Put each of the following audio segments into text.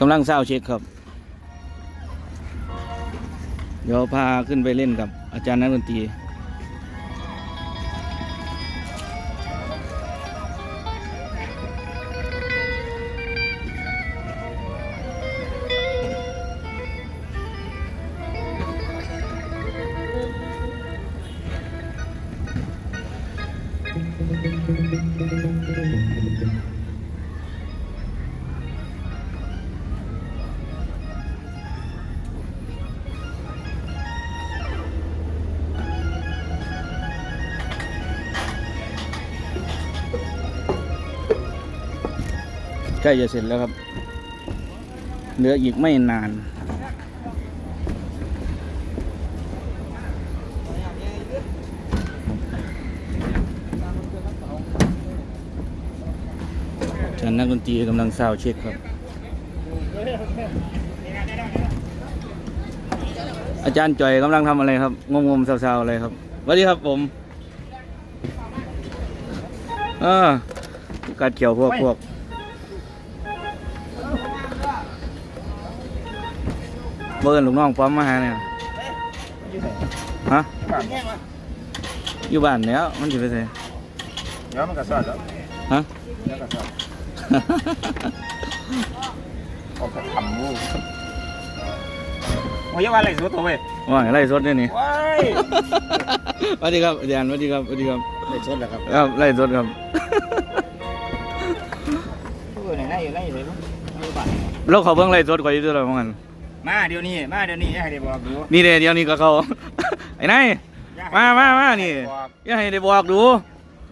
กำลังเศร้าเช็คครับ เดี๋ยวพาขึ้นไปเล่นกับอาจารย์นักดนตรี ใกล้จะเสร็จแล้วครับ เหลืออีกไม่นานอาจารย์นักดนตรีกำลังซาวด์เช็คครับ อาจารย์จ่อยกำลังทำอะไรครับงงมๆซาวๆอะไรครับสวัสดีครับผมเออกัดเขียวพวกพวก เบิร์นลูกน้องป้อมมาหาเนี่ยฮะอยู่บ้านแล้วมันจะไปไหนเดี๋ยวมันก็สอดแล้วฮะเดี๋ยวก็สอดออกจากทำมูโอ้ยว่าอะไรสุดตัวเว้ยว่าไล่สดเนี่ยนี่ว้ายสวัสดีครับอาจารย์สวัสดีครับสวัสดีครับได้สดแล้วครับครับไล่สดครับอยู่ไหนอยู่ไหนอยู่ไหนอยู่บ้านเราเขาเบิ่งไล่สดก่อนอยู่ตัวละมั้งกัน มาเดี๋ยวนี้มาเดี๋ยวนี้อย่าให้ได้บอกดูนี่เดี๋ยวเดี๋ยวนี้ก็เขาไอ้นายอย่มาให้มามานี่บอกอย่าให้ได้บอกดู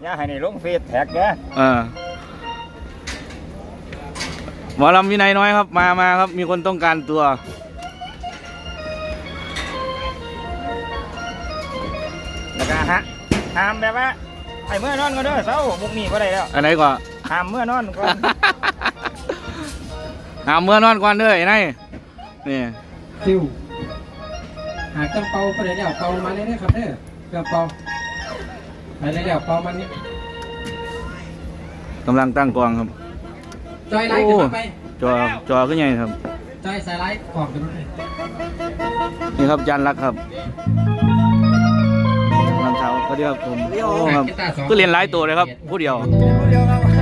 อย่าให้ในลงเฟซแท็กเด้อเออหมอลำวินัยน้อยครับ มามาครับ มีคนต้องการตัว แล้วก็ฮะห้ามแบบว่าไอ้เมื่อนอนก็เด้อเศร้ามุกนี้ก็ได้แล้วอันไหนก่อน ห้ามเมื่อนอนก่อนหาเมื่อนอนก่อนเด้อไอ้นาย นี่คิวหาเครื่องเป่าไปเลยเดี๋ยวเป่ามาเลยนะครับเด้อเครื่องเป่าไปเลยเดี๋ยวเป่ามันนี่กำลังตั้งกองครับ จอยไลท์ขึ้นมาไปจอจอก็ใหญ่ครับ จอยสายไลท์ขอบขึ้นมาไปนี่ครับจานรักครับลำเท้าสวัสดีครับผมโอ้ครับก็เรียนหลายตัวเลยครับ ผู้เดียวเดียวครับไม่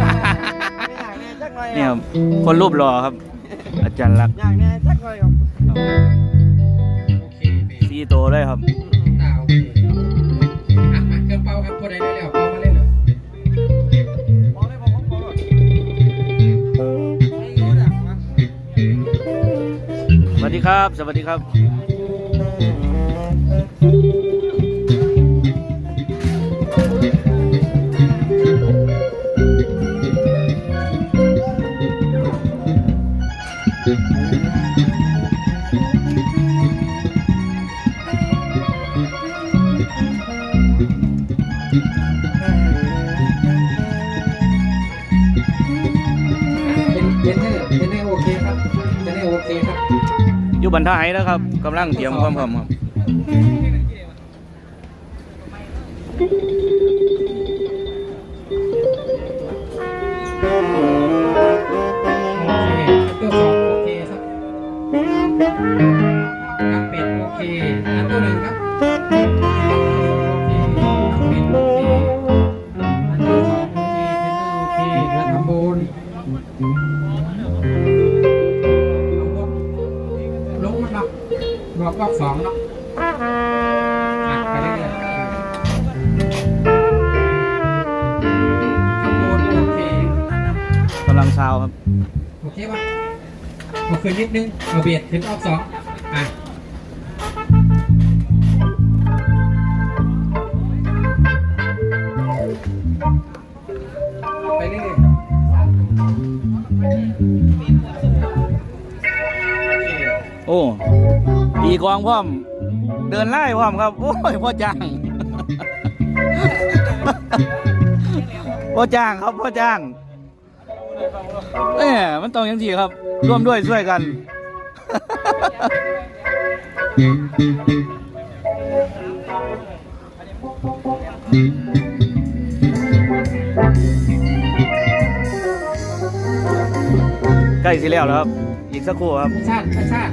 อยากแน่จักหน่อยนี่ครับคนรูปหล่อครับ อาจารย์รักอยากแน่จักหน่อยครับโอเคเบสซีโตวเลยครับเคอะมาเครื่องเป่าครับพอได้เลี้ยวเป่ามาเลยเหรอบอกเลยบอกผมบอกเลยไม่รู้จักมั้งสวัสดีครับ สวัสดีครับ เป็นเป็นเนอร์เป็นเนอร์โอเคครับเป็นเนอร์โอเคครับอยู่บรรทายแล้วครับกำลังเตรียมความพร้อมครับโอเคตัวสองโอเคครับกับเป็ดโอเคอันตัวหนึ่งครับโอเคกับ บอกรอบสองเนาะอะไปเรื่อยๆทำโบนโอเคกำลังซาวครับ โอเคป่ะเอาขึ้นนิดนึงเอาเบียดขึ้นออกสองอะไปเรื่อยๆโอเคโอ้ ตีกองพร้อม เดินไล่พร้อมครับ โอ้ยพ่อจ้างพ่อจ้างครับพ่อจ้างเอ้มันต้องอย่างที่ครับ ร่วมด้วยช่วยกัน ใกล้สิแล้วแล้วครับ อีกสักครู่ครับ ชาติชาติ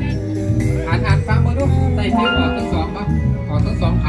านานฟังมาดูใส่ฟิวออกทั้งสองป่ะออกทั้งสองขา